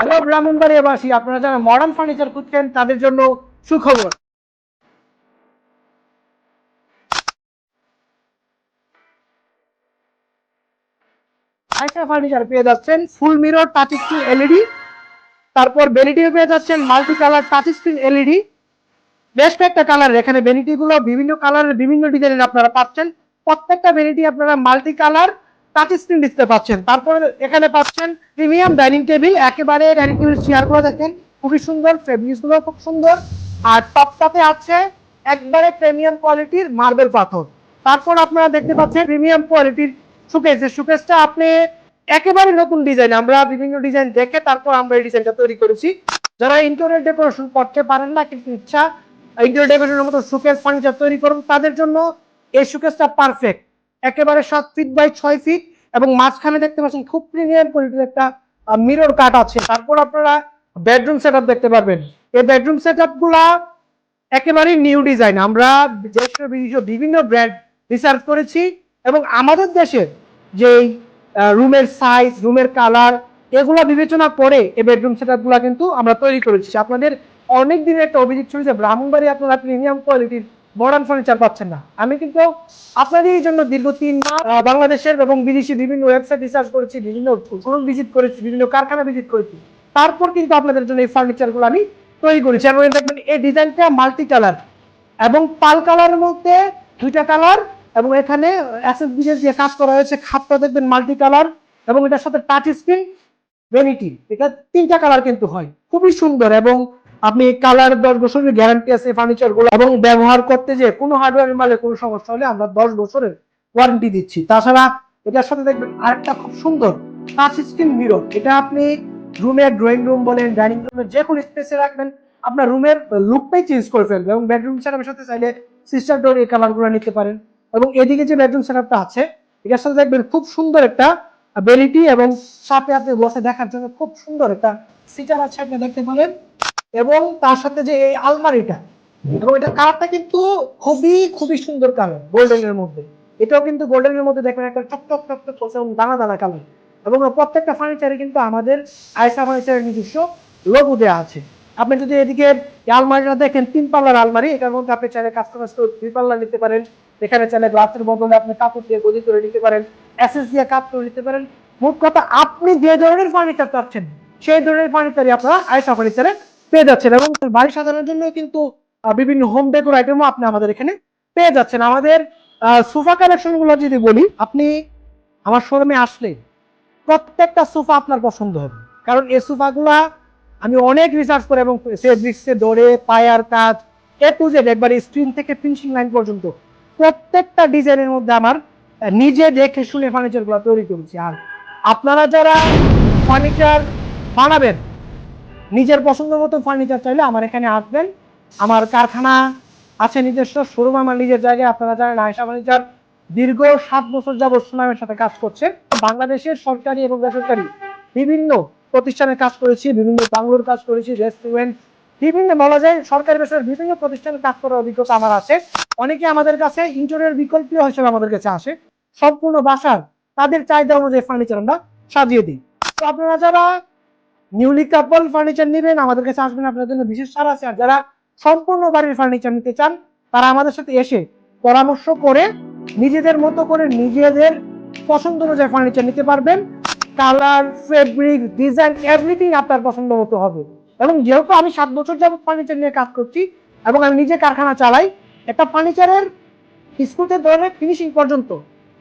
Hello ব্রাহ্মণবাড়িয়াবাসী, আপনারা যারা modern furniture খুঁজছেন, তাদের জন্য সুখবর। আইসা ফার্নিচার পেয়ে যাচ্ছেন full mirror touch screen LED তারপর বেনিটিও পেয়ে যাচ্ছেন multi colour touch screen LED বেশ কয়েকটা কালার এখানে বেনিটি গুলো বিভিন্ন কালারের বিভিন্ন ডিজাইনের আপনারা পাচ্ছেন। প্রত্যেকটা বেনিটি আপনারা multi colour touch screen display পাচ্ছেন। তারপরে এখানে পাচ্ছেন প্রিমিয়াম ডাইনিং টেবিল একেবারে ডাইনিং টেবিল চেয়ারগুলো দেখেন, খুবই সুন্দর ফেব্রিক্সগুলো খুব সুন্দর। আর টপটাতে আছে একবারে প্রিমিয়াম কোয়ালিটির মার্বেল পাথর। তারপর আপনারা দেখতে পাচ্ছেন প্রিমিয়াম কোয়ালিটির সুকেস এই সুকেসটা আপনি একেবারে নতুন ডিজাইন আমরা বিভিন্ন ডিজাইন দেখে তারপর আমরা এই ডিজাইনটা তৈরি করেছি। যারা ইন্টেরিয়র ডেকোরেশন করতে পারেন না, কিন্তু ইচ্ছা ইন্টেরিয়র ডেকোরেশনের মতো সুকেস ফার্নিচার তৈরি করুন, তাদের জন্য এই সুকেসটা পারফেক্ট একেবারে সাত ফিট বাই ছয় ফিট এবং মাঝখানে দেখতে পাচ্ছেন খুব প্রিমিয়াম কোয়ালিটির একটা মিরর কাট আছে। তারপর আপনারা বেডরুম সেটআপ দেখতে পারবেন। এই বেডরুম সেটআপগুলা একেবারেই নিউ ডিজাইন আমরা বিভিন্ন ব্র্যান্ড রিসার্চ করেছি এবং আমাদের দেশের যে রুমের সাইজ রুমের কালার এগুলা বিবেচনা করে এই বেডরুমগুলা কিন্তু আমরা তৈরি করেছি। আপনাদের অনেক দিনের একটা অভিযোগ ছিল যে ব্রাহ্মণবাড়ি আপনারা প্রিমিয়াম কোয়ালিটির মডার্ন ফার্নিচার পাচ্ছেন না। আমি কিন্তু আপনাদের জন্য দীর্ঘ তিন মাস বাংলাদেশের এবং বিদেশি বিভিন্ন ওয়েবসাইট রিসার্চ করেছি, বিভিন্ন শোরুম ভিজিট করেছি, বিভিন্ন কারখানা ভিজিট করেছি। তারপর কিন্তু আপনাদের জন্য এই ফার্নিচারগুলো আমি তৈরি করেছি। এবং দেখবেন, এই ডিজাইনটা মাল্টি কালার এবং পাল কালারের মধ্যে দুইটা কালার এবং এখানে অ্যাসেস কাজ করা হয়েছে, খাপটা দেখবেন মাল্টি কালার এবং এটার সাথে টাচ স্ক্রিন ভেনিটি এটা তিনটা কালার কিন্তু হয়। খুবই সুন্দর এবং আপনি কালার দশ বছরের গ্যারান্টি আছে ফার্নিচারগুলো এবং ব্যবহার করতে যে কোনো হার্ডওয়্যার মালে কোনো সমস্যা হলে আমরা দশ বছরের ওয়ারেন্টি দিচ্ছি। তাছাড়া এটার সাথে দেখবেন আরেকটা খুব সুন্দর টাচ স্ক্রিন মিরর এটা আপনি রুমের ড্রয়িং রুম বলেন ডাইনিং রুমের যে কোনো স্পেসে রাখবেন, আপনার রুমের লুকটাই চেঞ্জ করে ফেলবে এবং বেডরুম সেটআপের সাথে চাইলে সিস্টার ডোর এই কালারগুলো নিতে পারেন। এবং এদিকে যে বেডরুম সেটআপটা আছে, এটার সাথে দেখবেন খুব সুন্দর একটা বেলিটি এবং সাপে আপনি বসে দেখার জন্য খুব সুন্দর একটা সিটার আছে, আপনি দেখতে পারেন এবং তার সাথে যে এই আলমারিটা, এবং এটা কালারটা কিন্তু খুবই খুবই সুন্দর কালার গোল্ডেন এর মধ্যে। এটাও কিন্তু গোল্ডেন এর মধ্যে দেখবেন একটা টপ টপ টপ টপ এবং দানা দানা কালার। এবং প্রত্যেকটা ফার্নিচারে কিন্তু আমাদের আয়সা ফার্নিচারের নিজস্ব লোগো দেওয়া আছে। আপনি যদি এদিকে আলমারিটা দেখেন, তিন পাল্লার আলমারি, এটার মধ্যে আপনি চাইলে কাস্টমাইজ করে দুই পাল্লা নিতে পারেন। এখানে চাইলে গ্লাসের বদলে আপনি কাপড় দিয়ে গদি করে নিতে পারেন অ্যাসেস দিয়ে কাপ করে নিতে পারেন। মোট কথা, আপনি যে ধরনের ফার্নিচার চাচ্ছেন, সেই ধরনের ফার্নিচারই আপনারা আয়সা ফার্নিচারে পেয়ে যাচ্ছেন এবং বাড়ি সাজানোর জন্য কিন্তু বিভিন্ন হোম ডেকোর আইটেমও আপনি আমাদের এখানে পেয়ে যাচ্ছেন। আমাদের সোফা কালেকশনগুলো যদি বলি, আপনি আমার শোরুমে আসলে প্রত্যেকটা সোফা আপনার পছন্দ হবে। কারণ এই সোফাগুলা আমি অনেক রিসার্চ করে এবং ফেব্রিক্সে দৌড়ে পায়ার কাজ এ টু জেড একবার স্ক্রিন থেকে ফিনিশিং লাইন পর্যন্ত প্রত্যেকটা ডিজাইনের মধ্যে আমার নিজে দেখে শুনে ফার্নিচারগুলো তৈরি করেছি। আর আপনারা যারা ফার্নিচার বানাবেন নিজের পছন্দ মতো ফার্নিচার চাইলে আমার এখানে আসবেন। আমার কারখানা আছে নিজস্ব শোরুম আমার নিজের জায়গায়, আপনারা জানেন আয়সা ফার্নিচার দীর্ঘ সাত বছর যাবৎ সুনামের সাথে কাজ করছে। বাংলাদেশের সরকারি এবং বেসরকারি বিভিন্ন প্রতিষ্ঠানে কাজ করেছি, বিভিন্ন বাংলোর কাজ করেছি রেস্টুরেন্ট বিভিন্ন বলা যায় সরকারি বেসরকারি বিভিন্ন প্রতিষ্ঠানে কাজ করার অভিজ্ঞতা আমার আছে। অনেকে আমাদের কাছে ইন্টারিয়র বিকল্প হিসেবে আমাদের কাছে আসে। সম্পূর্ণ বাসার তাদের চাহিদা অনুযায়ী ফার্নিচার আমরা সাজিয়ে দিই। তো আপনারা যারা নিউলি কাপল ফার্নিচার নেবেন, আমাদের কাছে আসবেন আপনাদের জন্য বিশেষ ছাড় আছে। আর যারা সম্পূর্ণ বাড়ির ফার্নিচার নিতে চান, তারা আমাদের সাথে এসে পরামর্শ করে নিজেদের মতো করে নিজেদের পছন্দ অনুযায়ী ফার্নিচার নিতে পারবেন। কালার ফেব্রিক ডিজাইন এভরিথিং আপনার পছন্দ মতো হবে। এবং যেহেতু আমি সাত বছর যাবত ফার্নিচার নিয়ে কাজ করছি এবং আমি নিজে কারখানা চালাই, একটা ফার্নিচারের স্কুলতে ধরে ফিনিশিং পর্যন্ত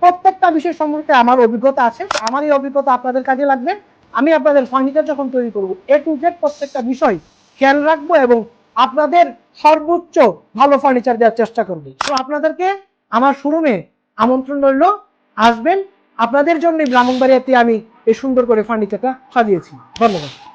প্রত্যেকটা বিষয় সম্পর্কে আমার অভিজ্ঞতা আছে। আমার এই অভিজ্ঞতা আপনাদের কাজে লাগবে। আমি আপনাদের ফার্নিচার যখন তৈরি করব এ টু জেড প্রত্যেকটা বিষয় খেয়াল রাখব এবং আপনাদের সর্বোচ্চ ভালো ফার্নিচার দেওয়ার চেষ্টা করব। তো আপনাদেরকে আমার শোরুমে আমন্ত্রণ রইল, আসবেন। আপনাদের জন্য ব্রাহ্মণবাড়িয়াতে আমি এই সুন্দর করে ফার্নিচারটা সাজিয়েছি। ধন্যবাদ।